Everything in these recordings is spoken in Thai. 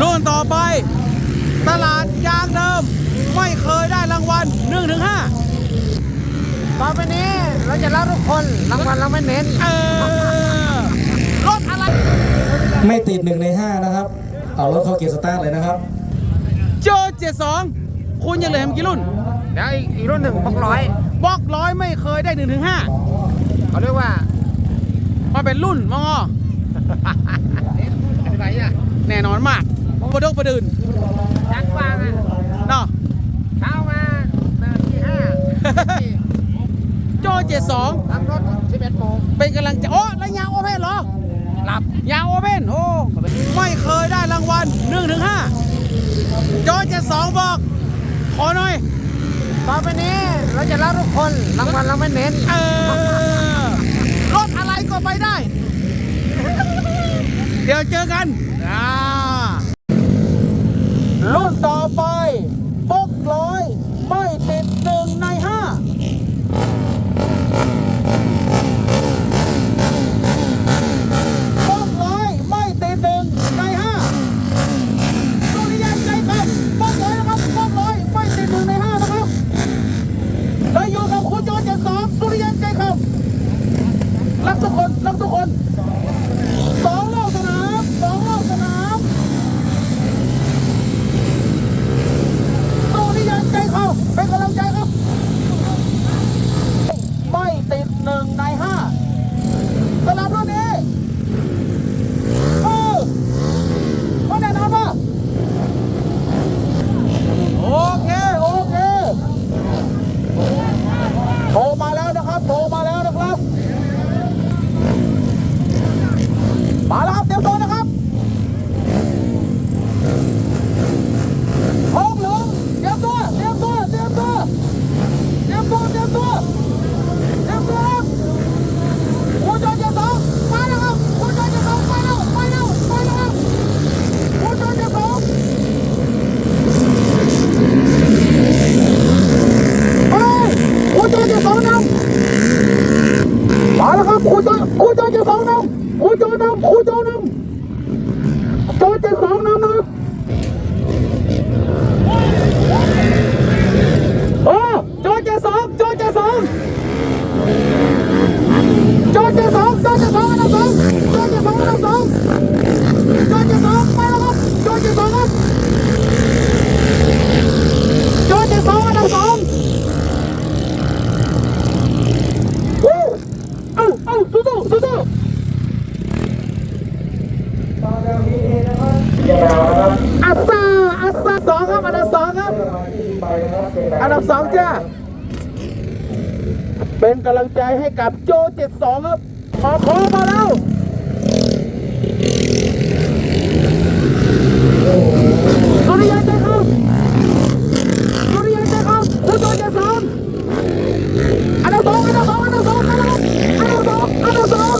รุ่นต่อไป ตลาดยางเดิม ไม่เคยได้รางวัล1ถึง5ต่อไปนี้เราจะรับทุกคนรางวัลเราไม่เน้นเออรถอะไร ไม่ติดหนึ่งในห้านะครับ เอารถเข้าเกียร์สตาร์ทเลยนะครับ โจ72คุณยังเหลืออีกกี่รุ่น เดี๋ยวอีกอีกรุ่นหนึ่งหกร้อยบล็อกร้อยไม่เคยได้1ถึง5เขาเรียกว่ามาเป็นรุ่นมองออะไรอะแน่นอนมาก ประดกประดืนจัดวางอะเนาะเช้ามานาทีห้าโจ72ทำรถสิบเอ็ดโมงเป็นกำลังใจโอ้แล้วยางโอเพนเหรอหลับยางโอเพนโอ้ไม่เคยได้รางวัล1ถึง5โจ72บอก ขอหน่อยต่อไปนี้เราจะรับทุกคนรางวัลเราไม่เน้นเออรถอะไรก็ไปได้ เดี๋ยวเจอกันอ่ารุ่นต่อ ไปบกร้อย ไม่ติดหนึ่งในห้าบกร้อย ไม่ติดหนึ่งในห้าสุริยันใจครับบกร้อยนะครับบกร้อย ไม่ติดหนึ่งในห้านะครับเราอยู่กับคุณโจเจ็ดสองสุริยันใจครับรักทุกคนรักทุกคนสองรอบสนามสองรอบสนาม สุริยันใจเขาเป็นกำลังใจครับ ไม่ติดหนึ่งในห้าสลับรุ่นนี้เออเขาแน่นอนป่ะโอเค โอเคโทรมาแล้วนะครับโทรมาแล้วนะครับ มาแล้วครับเตรียมตัวนะครับ พร้อมเหลืองเตรียมตัว เตรียมตัว เตรียมตัว เตรียมตัว เตรียมตัว เตรียมตัวครับคุณจอยจะสองไปแล้วครับคุณจอยจะสองไปแล้วไปแล้วไปแล้วครับคุณจอยจะสองไปคุณจอยจะสองนำมาและครับคุณจอยคุณจอยจะสองนำคุณจอยนำคุณจอยนำจอยจะสองนำนะครับ โอ้โจเจสองโจเจสองโจเจสองโจเจสองอันดับสองโจเจสองอันดับสองโจเจสองไปแล้วครับโจเจสองครับโจเจสองอันดับสองวู้เอ้าเอ้าสู้สู้สู้สู้ อัสซาอัสซาสองครับอันดับสองครับอันดับสองจ้าเป็นกำลังใจให้กับโจ72ครับขอขอมาแล้ว สุริยันใจครับสุริยันใจครับคุณโจ 72 อันดับสองอันดับสองอันดับสองอันดับสองอันดับสอง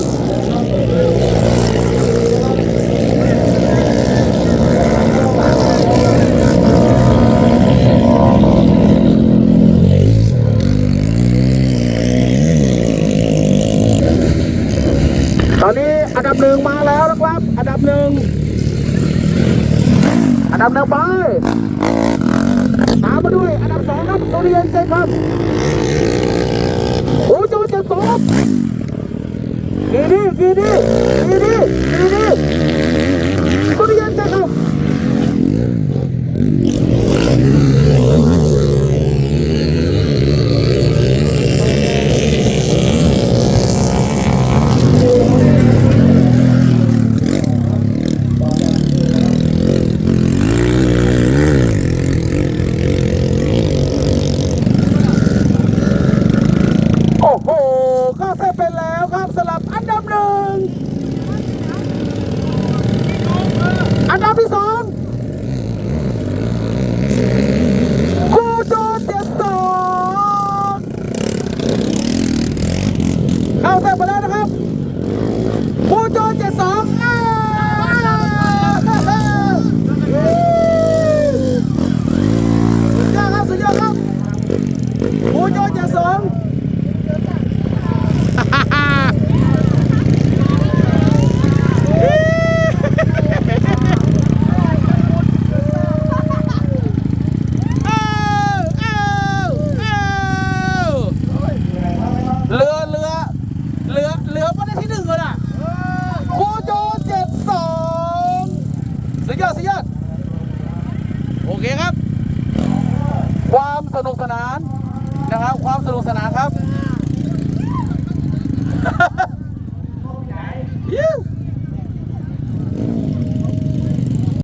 ตอนนี้อันดับ หนึ่งมาแล้วนะครับ อันดับหนึ่งอันดับหนึ่งไปตามมาด้วย อันดับสองครับสุริยันใจครับโอ้โจจะสองกีดีกี่ดีกี่ดีกี่ดี โอ้ยอดอย่าสองเรือเรือเรือเรือประด็ที่หนึ่งเลยอะโคโยเจ็ดสองสุยอดสุยอดโอเคครับ ความสนุกสนาน ครับ ความสนุกสนานครับ